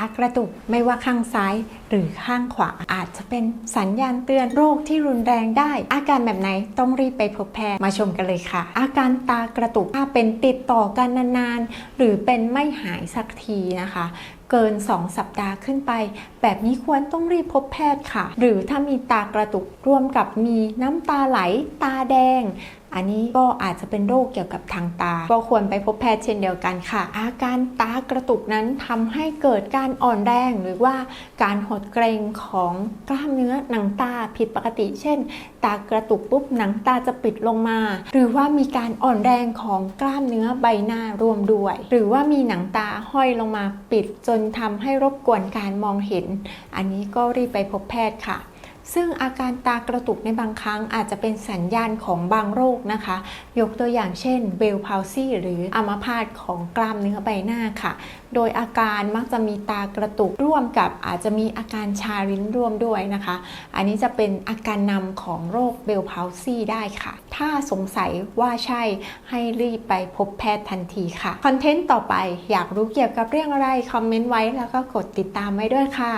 ากระตุกไม่ว่าข้างซ้ายหรือข้างขวาอาจจะเป็นสัญญาณเตือนโรคที่รุนแรงได้ อาการแบบไหนต้องรีบไปพบแพทย์มาชมกันเลยค่ะ อาการตากระตุกถ้าเป็นติดต่อกันนานๆ หรือเป็นไม่หายสักทีนะคะเกิน 2 สัปดาห์ขึ้นไป แบบนี้ควรต้องรีบพบแพทย์ค่ะ หรือถ้ามีตากระตุกร่วมกับมีน้ำตาไหล ตาแดง อันนี้ก็อาจจะเป็นโรคเกี่ยวกับทางตา ก็ควรไปพบแพทย์เช่นเดียวกันค่ะ อาการตากระตุกนั้นทำให้เกิดการอ่อนแรงหรือว่าการหดเกรงของกล้ามเนื้อหนังตาผิดปกติ เช่น ตากระตุกปุ๊บหนังตาจะปิดลงมา หรือว่ามีการอ่อนแรงของกล้ามเนื้อใบหน้ารวมด้วย หรือว่ามีหนังตาห้อยลงมาปิดจนทำให้รบกวนการมองเห็น อันนี้ก็รีบไปพบแพทย์ค่ะ ซึ่งอาการตากระตุกในบางครั้งอาจจะเป็นสัญญาณของบางโรคนะคะ ยกตัวอย่างเช่นเบลพาวซี่หรืออัมพาตของกล้ามเนื้อใบหน้าค่ะ โดยอาการมักจะมีตากระตุกร่วมกับอาจจะมีอาการชาลิ้นร่วมด้วยนะคะ อันนี้จะเป็นอาการนำของโรคเบลพาวซี่ได้ค่ะ ถ้าสงสัยว่าใช่ให้รีบไปพบแพทย์ทันทีค่ะ คอนเทนต์ต่อไปอยากรู้เกี่ยวกับเรื่องอะไร คอมเมนต์ไว้แล้วก็กดติดตามไว้ด้วยค่ะ